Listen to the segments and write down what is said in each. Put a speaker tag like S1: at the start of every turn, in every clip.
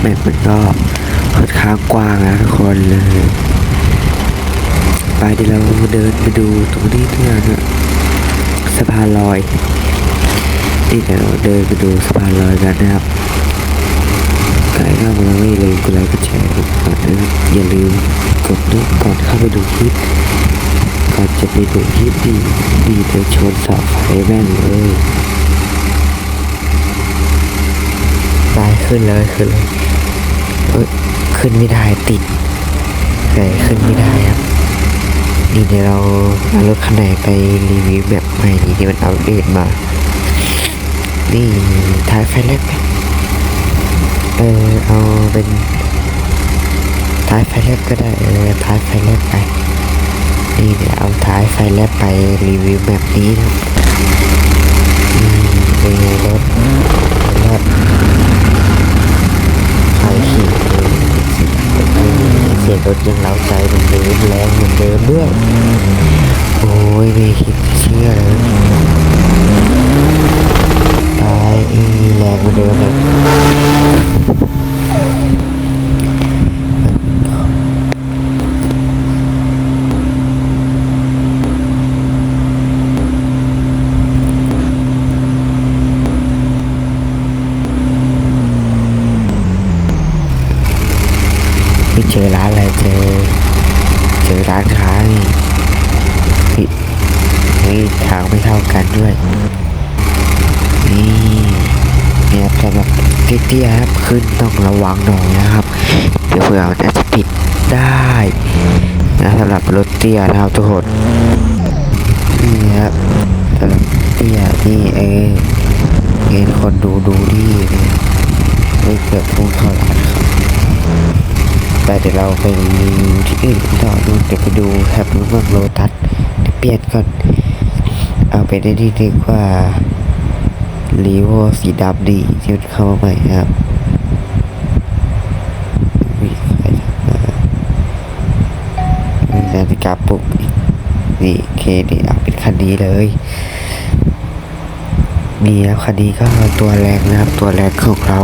S1: แมปมันก็ค่อนข้างกว้างนะทุกคนเลย ไปเดี๋ยวเราเดินไปดูตรงนี้ที่นะสะพานลอยนี่เดี๋ยวเราเดินไปดูสะพานลอยกันนะครับใครเข้ามาไม่ลืมกดไลค์กดแชร์กดก่อนะครับอย่าลืมกดด้วยก่อนเข้าไปดูคลิปก่อนจะไปดูคลิปดีดีไปชนเสาไฟแม่นเลยไปขึ้นเลยขึ้นเลย ขึ้นไม่ได้ติดแต่ขึ้นไม่ได้ครับนี่เดี๋ยวเราเอารถคันไหนไปรีวิวแบบใหม่นี่ที่มันอัปเดตมา นี่ท้ายไฟแลบไหมเออเอาเป็นท้ายไฟแลบก็ได้เออท้ายไฟแลบไปนี่เดี๋ยวเอาท้ายไฟแลบไปรีวิวแบบนี้นะนี่เป็นไงรถแลบใครขี่เองเสียงรถยังเล้าใจเหมือนเดิมแรงเหมือนเดิมด้วยโอ้ยไม่คิดเชื่อเลยตายอีแรงเหมือนเดิมเลยไม่ เจอร้านอะไรเจอ เจอร้านค้านี่นี่นี่ทางไม่เท่ากันด้วย นี่เนี่ยสำหรับเตี้ยๆครับขึ้นต้องระวังหน่อยนะครับ เดี๋ยวเผื่อมันอาจจะปิดได้นะสำหรับรถเตี้ยนะครับทุกคนนี่ครับสำหรับเตี้ยนี่เองเองคนดูดูดีเนี่ยไม่เกือบพุ่งเข้าร้านครับ แต่เดี๋ยวเราไปรีที่อื่นต่อดูเดี๋ยวไปดูแถบรูปเมืองโลตัสเปลี่ยนก่อน เอาไปได้ดีดียกว่ารีโวสีดำดีที่เข้ามาใหม่ครับมีใครทักมามีนาฬิกาปลุกอีกนี่เคนี่เอาเป็นคันนี้เลยนี่ครับคันนี้ก็ตัวแรงนะครับ ตัวแรงของเรา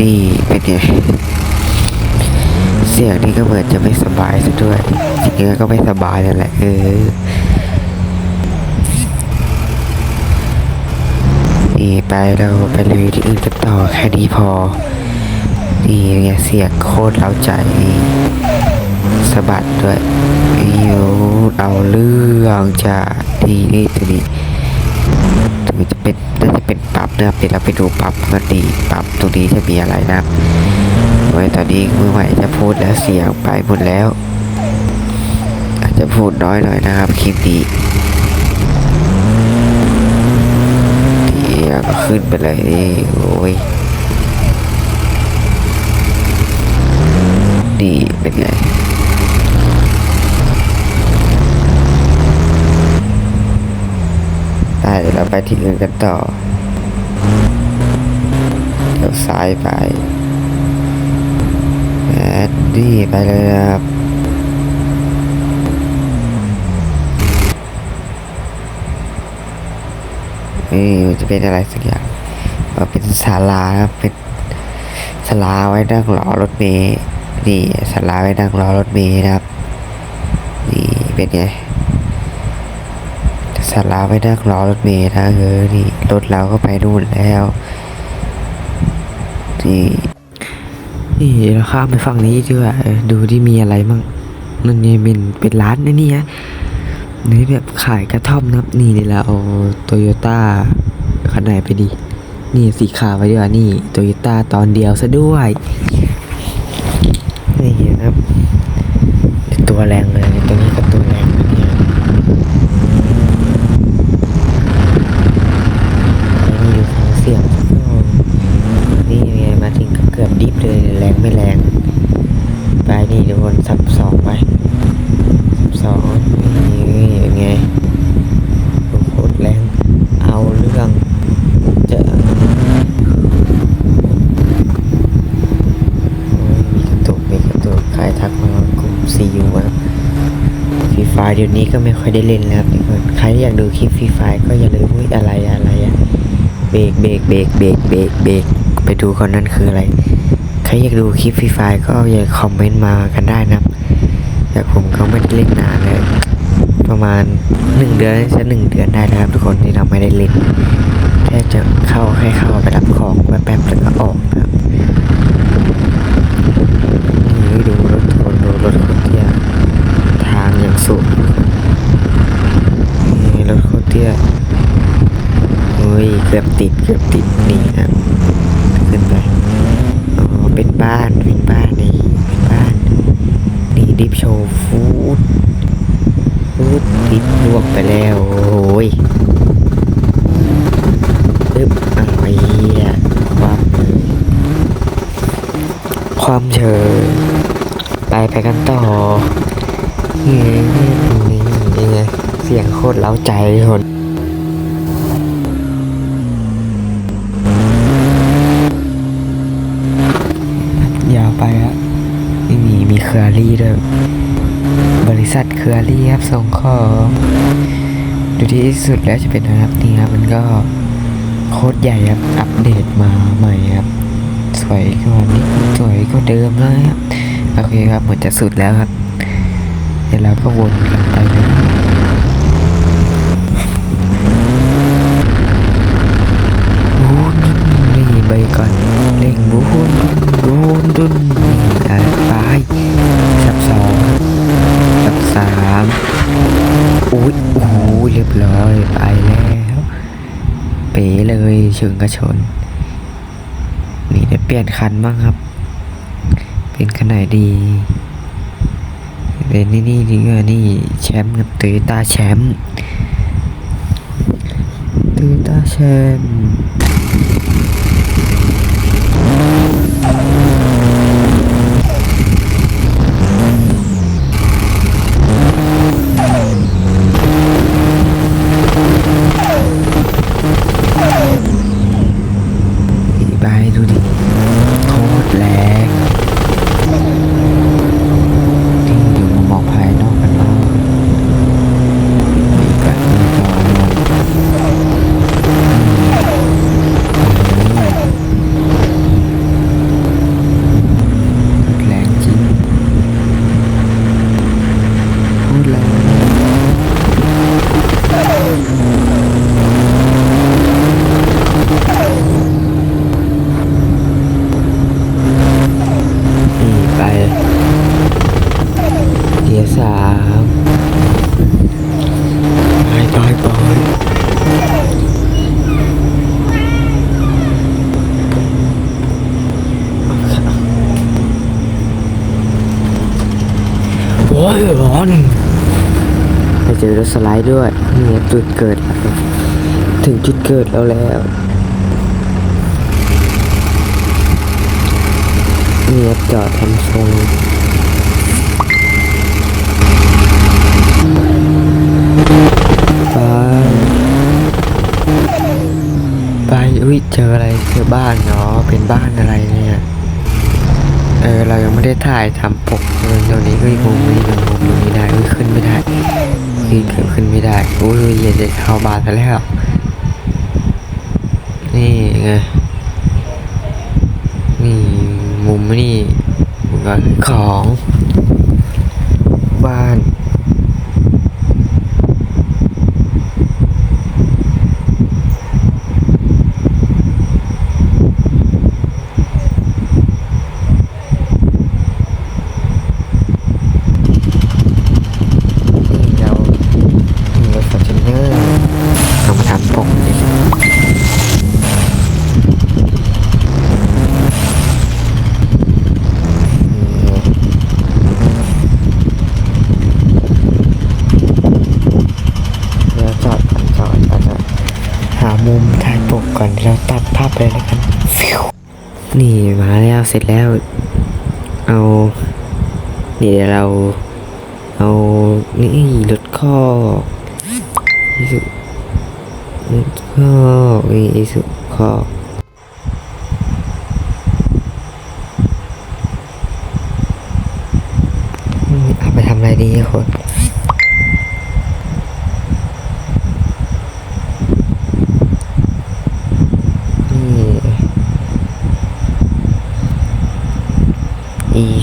S1: นี่เป็นไง สียงนี่ก็เหมือนจะไม่สบายซะด้วยจริงๆก็ไม่สบายนั่นแหละเออนี่ไปเราไปรีวิวที่อื่นกันต่อแค่นี้พอ นี่ไงเสียงโคตรเล้าใจสะบัดด้วยนี่โอ้เอาเรื่องจะดีนี่ตัวนี้ถึงจะเป็นน่าจะเป็นปรับนะครับเดี๋ยวเราไปดูปรับกันดีปรับตรงนี้จะมีอะไรนะ ว้ตอนนี้มือใหม่จะพูดแล้วเสียงไปหมดแล้ว อาจจะพูดน้อยหน่อยนะครับคลิปนี้เดียวก็ขึ้นไปเลยนี่โอ้ยนี่เป็นไงได้เดี๋ยวเราไปที่อื่นกันต่อเดี๋ยวซ้ายไป ดี้ไปเลยครับนี่จะเป็นอะไรสักอย่างว่าเป็นศาลาครับเป็นศาลาไว้นั่งรอรถเมล์นี่ศาลาไว้นั่งรอรถเมล์นะครับนี่เป็นไงศาลาไว้นั่งรอรถเมล์นะเออนี่รถเราก็ไปนู่นแล้วนี่ นี่เราข้ามไปฝั่งนี้ด้วยดูที่มีอะไรมั่งมันนี่เป็นเป็นร้านนะนี่ฮะนี่แบบขายกระท่อมนับนี่เดี๋ยวเราเอาโตโยต้าคันไหนไปดี นี่สีขาวไปด้วยนี่โตโยต้าตอนเดียวซะด้วยนี่ครับตัวแรงเลยตัวนี้ก็ตัวแรงนะเนี่ยนี่ดูฟังเสียงสักหน่อย นี่ไงมาถึงก็เกือบดิฟเลยแรงไม่แรง ไปนี่เดี๋ยววนสับสองไปสับสองนี่เป็นไงโอ้โหโคตรแรง เอาเรื่องเจอโอ้ยมีกระตุกมีกระตุกใครทักมากลุ่มซีอูครับฟรีไฟ เดี๋ยวนี้ก็ไม่ค่อยได้เล่นแล้วครับทุกคนใครอยากดูคลิปฟรีไฟก็อย่าลืมอุ๊ยอะไรอะไรอะเบรกเบรกเบรกเบรกเบรกเบรกไปดูก่อนนั่นคืออะไร ใครอยากดูคลิปฟรีไฟก็อย่าคอมเมนต์มากันได้นะครับ แต่ผมก็ไม่ได้เล่นนานเลยประมาณหนึ่งเดือนจะหนึ่งเดือนได้แล้วครับทุกคนที่เราไม่ได้เล่นแค่จะเข้าแค่เข้าไปรับของแป๊บๆแล้วก็ออกนะครับนี่ดูรถทุกคนดูรถคนเตี้ยทางอย่างสูงนี่ รถคนเตี้ยเฮ้ยเกือบติดเกือบติดนี่นะครับขึ้นไปอ๋อเป็นบ้านเป็นบ้านนี่เป็นบ้านนี่ดิฟโชว์ฟูดปึ๊บติดลวกไปแล้วโอ้ยปึ๊บอ้าวไอ้เหี้ยความความเฉยไปไปกันต่อนี่นี่นี่นี่ไงเสียงโคตรเล้าใจคนยาวไปอะนี่มีมี เด้วยบริษัทเครือรี่ครับส่งของดูที่สุดแล้วจะเป็นนะครับนี่ครับมันก็โคตรใหญ่ครับอัปเดตมาใหม่ครับ สวยกว่านี้สวยกว่าเดิมเลยครับโอเคครับหมดจะสุดแล้วครับ เดี๋ยวเราก็วนกลับไป ชิงกระชน นี่ได้เปลี่ยนคันบ้างครับ เป็นคันไหนดีเป็นนี่นี่ดีกว่านี่แชมป์กับตือตาแชมป์ตือตาแชมป์อีบายดูดิโคตรแรงที่อยู่มุมมองภายนอกกันเนาะอีกแบบนี้ก็แรงจริงพูดแล้ว นี่ไปเกียร์สามไปไปไปโอ้ยร้อน เจอรถสไลด์ด้วยนี่จุดเกิด ถึงจุดเกิดแล้วแล้วนี่จอดทำทรงไปไปอุ้ยเจออะไรเจอบ้านเนาะเป็นบ้านอะไรเนี่ยเออเรายังไม่ได้ถ่ายทำปกเลยตรงนี้ก็อีกมุมนี้อีกมุมนี้ได้ขึ้นไม่ได้ อุ้ยเกือบขึ้นไม่ได้โอ้ยเย็นจะเข้าบ้านซะแล้ว นี่ไงนี่มุมนี่มุมก็ของบ้านเรามีรถฟอร์จูเนอร์เอามาทำปกนี่เดี๋ยวจอดก่อนจอดอาจจะหามุมถ่ายป ก่อนแล้วตัดภาพไปเลยแล้วกัน นี่มาแล้วเสร็จแล้ว เอานี่เดี๋ยวเรา เอานี่รถข้ออิสุรถข้อนี่อิสุข้อเอาไปทำอะไรดีคน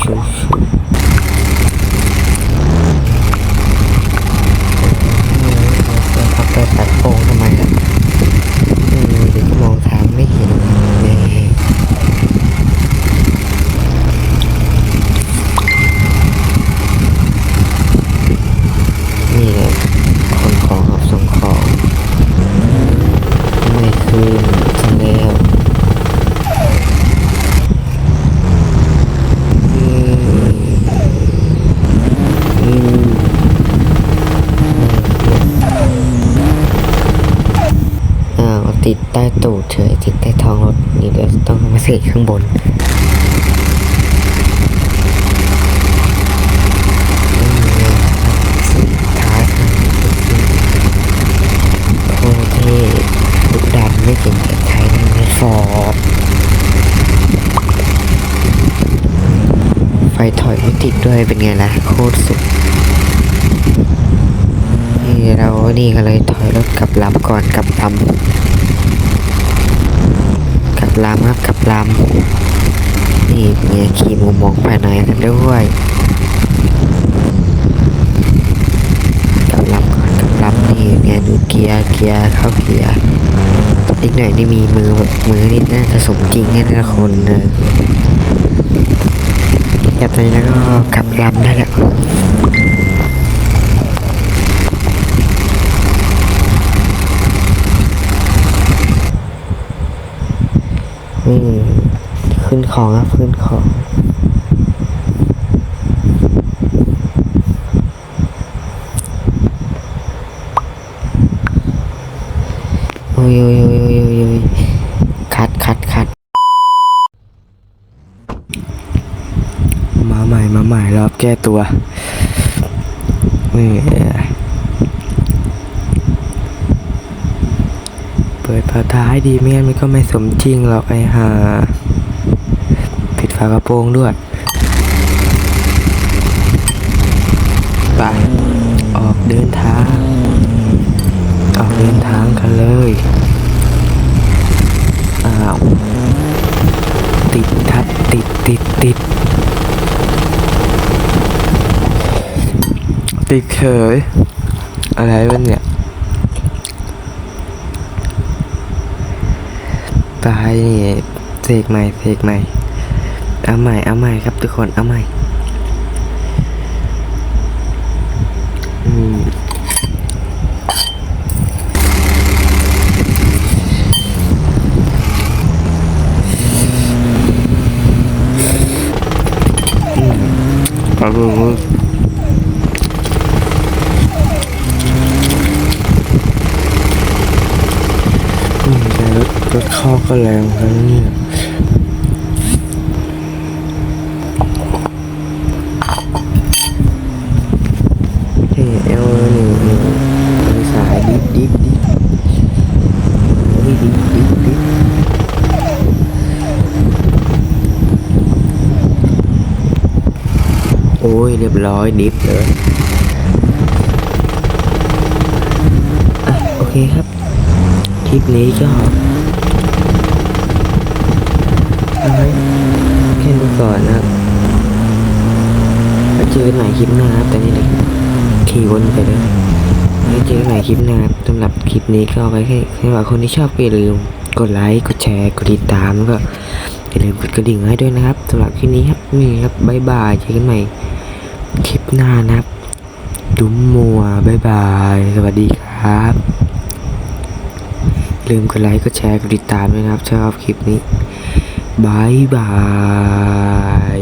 S1: ชูชูเขาเปิดตัดโป่งทำไมล่ะอืมเดี๋ยวมองทางไม่เห็นเลยนี่แหละคนของกับส่งของ ไม่คืนซะแล้วอืมอืมอ้าวติดใต้ ติดใต้ท้องรถนี่เดี๋ยวต้องมาเสกข้างบนอืมสีท้ายข้างโคตรเท่ดุดันไม่เก่งแต่ใครนั่นไม่ฟอร์ดไฟถอยไม่ติดด้วยเป็นไงล่ะ โคตรสุดนี่เรานี่ก็เลยถอยรถกลับลำก่อนกลับลำ ลับลำครับกับลำนี่เนี่ยขี่มุมมองภายในกันด้วยกับลำก่อนกับลำนี่เนี่ยดูเกียร์เกียร์เข้าเกียร์อีกหน่อยนี่มีมือแบบมือนี่น่าจะสมจริงแน่ละคนนะแบบนี้แล้วก็กับลำได้แล้ว อืมขึ้นของครับขึ้นของโอ้ยโอ้ยโอ้ยโอ้ยโอ้ยโอ้ยคัดคัดคัดมาใหม่มาใหม่รอบแก้ตัวนี่เปิด ฝาท้ายดีไม่งั้นมันก็ไม่สมจริงหรอกไอ้ห่าปิดฝากระโปรงด้วยไปออกเดินทาง ออกเดินทางกันเลย อ้าว ติดทัดติดติดติดติดเฉยอะไรวะเนี่ย ตายนี่เสกใหม่เสกใหม่เอาใหม่เอาใหม่ครับทุกคนเอาใหม่อืมอืมเอาดูมืออืม แต่รถรถเข้าก็แรงแล้วเนี่ยนี่เอลนี่นี่เป็นสายดิฟดิฟดิฟเฮ้ยดิฟดิฟดิฟโอ้ยเรียบร้อยดิฟเลยอะโอเคครับ คลิปนี้ก็เอา แค่นี้ก่อนนะครับแล้วเจอกันใหม่คลิปหน้าครับแต่นี่เลยขี่วนไปเลยแล้วเจอกันใหม่คลิปหน้าครับสำหรับคลิปนี้ก็เอาไว้แค่แค่ว่าคนที่ชอบก็อย่าลืมกดไลค์กดแชร์กดติดตามแล้วก็อย่าลืมกดกระดิ่งให้ด้วยนะครับสำหรับคลิปนี้ครับนี่ครับบายบายเจอกันใหม่คลิปหน้านะครับดุมมัวบายบาย สวัสดีครับ ลืมกดไลค์กดแชร์กดติดตามด้วยนะครับชอบคลิปนี้ บายบาย